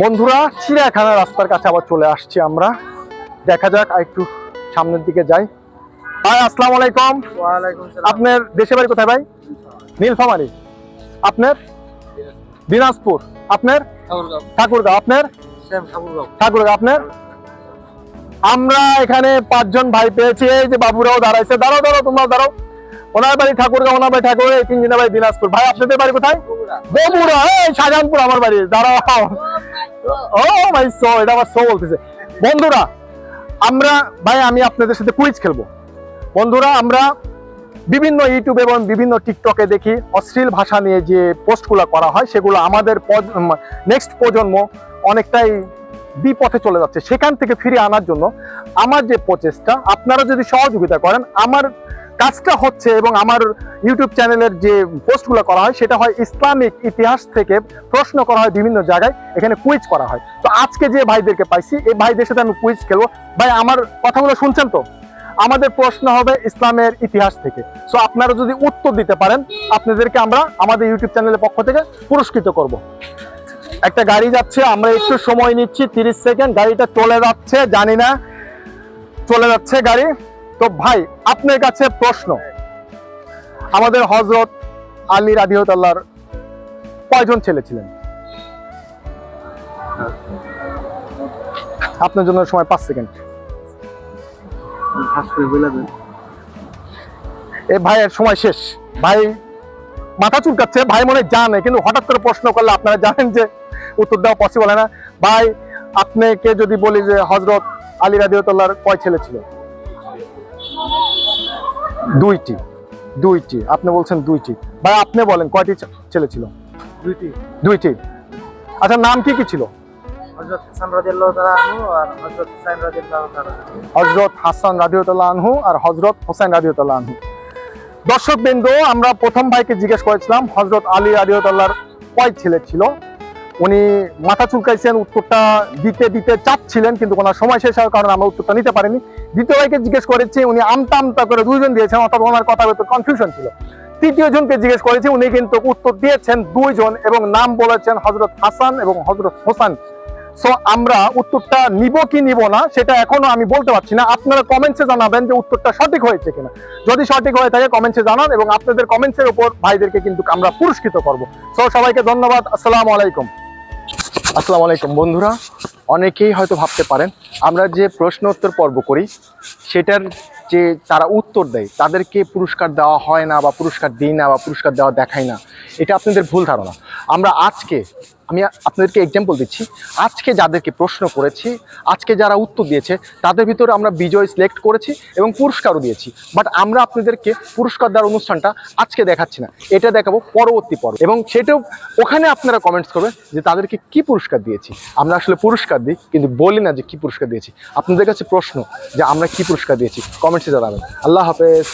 বন্ধুরা চিড়িয়াখানা রাস্তার কাছে আবার চলে আসছি আমরা। দেখা যাক আর একটু সামনের দিকে যাই। ভাই আসসালামু আলাইকুম। আপনার দেশে বাড়ি কোথায় ভাই? নীলফামারি। আপনার? দিনাজপুর। আপনার? ঠাকুরগাঁও। আপনার? ঠাকুরগাঁও। আপনার? আমরা এখানে পাঁচজন ভাই পেয়েছি। এই যে বাবুরাও দাঁড়াইছে। দাঁড়াও দাঁড়াও তোমরা দাঁড়াও। ওনার বাড়ি ঠাকুরগাঁও ওনার বাড়ি ঠাকুর, এই তিনজনের বাড়ি দিনাজপুর। ভাই, আপনাদের বাড়ি কোথায়? বগুড়া। এই, শাহজাহানপুর আমার বাড়ি। দাঁড়াও। ও ভাই সো এটা আমার সো বলতেছে। বন্ধুরা, আমরা, ভাই, আমি আপনাদের সাথে কুইজ খেলব। বন্ধুরা, আমরা বিভিন্ন ইউটিউবে এবং বিভিন্ন টিকটকে দেখি, অশ্লীল ভাষা নিয়ে যে পোস্টগুলো করা হয়, সেগুলো আমাদের নেক্সট প্রজন্ম অনেকটাই বিপথে চলে যাচ্ছে। সেখান থেকে ফিরে আনার জন্য আমার যে প্রচেষ্টা, আপনারা যদি সহযোগিতা করেন, আমার কাজটা হচ্ছে এবং আমার ইউটিউব চ্যানেলের যে পোস্টগুলো করা হয়, সেটা হয় ইসলামিক ইতিহাস থেকে প্রশ্ন করা হয় বিভিন্ন জায়গায়, এখানে কুইজ করা হয়। তো আজকে যে ভাইদেরকে পাইছি, এই ভাইদের সাথে আমি কুইজ খেলব। ভাই, আমার কথাগুলো শুনছেন তো? আমাদের প্রশ্ন হবে ইসলামের ইতিহাস থেকে। সো আপনারা যদি উত্তর দিতে পারেন, আপনাদেরকে আমরা আমাদের ইউটিউব চ্যানেলের পক্ষ থেকে পুরস্কৃত করব। একটা গাড়ি যাচ্ছে, আমরা একটু সময় নিচ্ছি, তিরিশ সেকেন্ড, গাড়িটা চলে যাচ্ছে, জানি না। চলে যাচ্ছে গাড়ি। তো ভাই, আপনার কাছে প্রশ্ন। আমাদের হজরত আলী রাদিহতাল্লাহর কয়জন ছেলে ছিলেন? আপনার জন্য সময় পাঁচ সেকেন্ড। এ ভাইয়ের সময় শেষ। ভাই, মাথা চুলকাচ্ছে, ভাই মনে জানে, কিন্তু হঠাৎ করে প্রশ্ন করলে আপনারা জানেন যে উত্তর দেওয়া পসিবল হয় না। ভাই, আপনাকে যদি বলি যে হজরত আলী রাদিউতাল্লাহর কয় ছেলে ছিল? দুইটি দুইটি আপনি বলছেন দুইটি। ভাই আপনি বলেন কয়টি ছেলে ছিল? দুইটি। দুইটি। আচ্ছা নাম কি কি ছিল। হজরত হাসান রাদিউতাল্লাহ আনহু আর হজরত হোসেন রাদিউতাল্লাহ আনহু দর্শক বিন্দু আমরা প্রথম ভাইকে জিজ্ঞেস করেছিলাম হজরত আলী রাদিউতাল্লাহর কয় ছেলে ছিল? উনি মাথা চুলকাইছেন, উত্তরটা দিতে দিতে চাচ্ছিলেন কিন্তু কোনো সময় শেষ হওয়ার কারণে আমরা উত্তরটা নিতে পারিনি। দ্বিতীয় ভাইকে জিজ্ঞেস করেছি, উনি আমতা আমতা করে দুইজন দিয়েছেন অর্থাৎ ওনার কথা কনফিউশন ছিল। তৃতীয় জনকে জিজ্ঞেস করেছি, উনি কিন্তু উত্তর দিয়েছেন দুইজন এবং নাম বলেছেন হজরত হাসান এবং হজরত হোসান। সো আমরা উত্তরটা নিব কি নিব না, সেটা এখনও আমি বলতে পারছি না। আপনারা কমেন্টসে জানাবেন যে উত্তরটা সঠিক হয়েছে কিনা। যদি সঠিক হয়ে থাকে কমেন্টসে জানান এবং আপনাদের কমেন্টসের উপর ভাইদেরকে কিন্তু আমরা পুরস্কৃত করব। সো সবাইকে ধন্যবাদ, আসসালামু আলাইকুম। আসসালামু আলাইকুম, বন্ধুরা। অনেকেই হয়তো ভাবতে পারেন, আমরা যে প্রশ্ন উত্তর পর্ব করি, সেটার যে তারা উত্তর দেয়, তাদেরকে পুরস্কার দেওয়া হয় না বা পুরস্কার দিই না বা পুরস্কার দেওয়া দেখায় না, এটা আপনাদের ভুল ধারণা। আমরা আজকে আমি আপনাদেরকে এক্সাম্পল দিচ্ছি। আজকে যাদেরকে প্রশ্ন করেছি, আজকে যারা উত্তর দিয়েছে, তাদের ভিতরে আমরা বিজয় সিলেক্ট করেছি এবং পুরস্কারও দিয়েছি। বাট আমরা আপনাদেরকে পুরস্কার দেওয়ার অনুষ্ঠানটা আজকে দেখাচ্ছি না। এটা দেখাবো পরবর্তী পর্ব। এবং সেটাও ওখানে আপনারা কমেন্টস করবেন যে তাদেরকে কি পুরস্কার দিয়েছি। আমরা আসলে পুরস্কার দিই, কিন্তু বলি না যে কি পুরস্কার দিয়েছি। আপনাদের কাছে প্রশ্ন যে আমরা কি পুরস্কার দিয়েছি কমেন্টসে জানাবেন। আল্লাহ হাফেজ।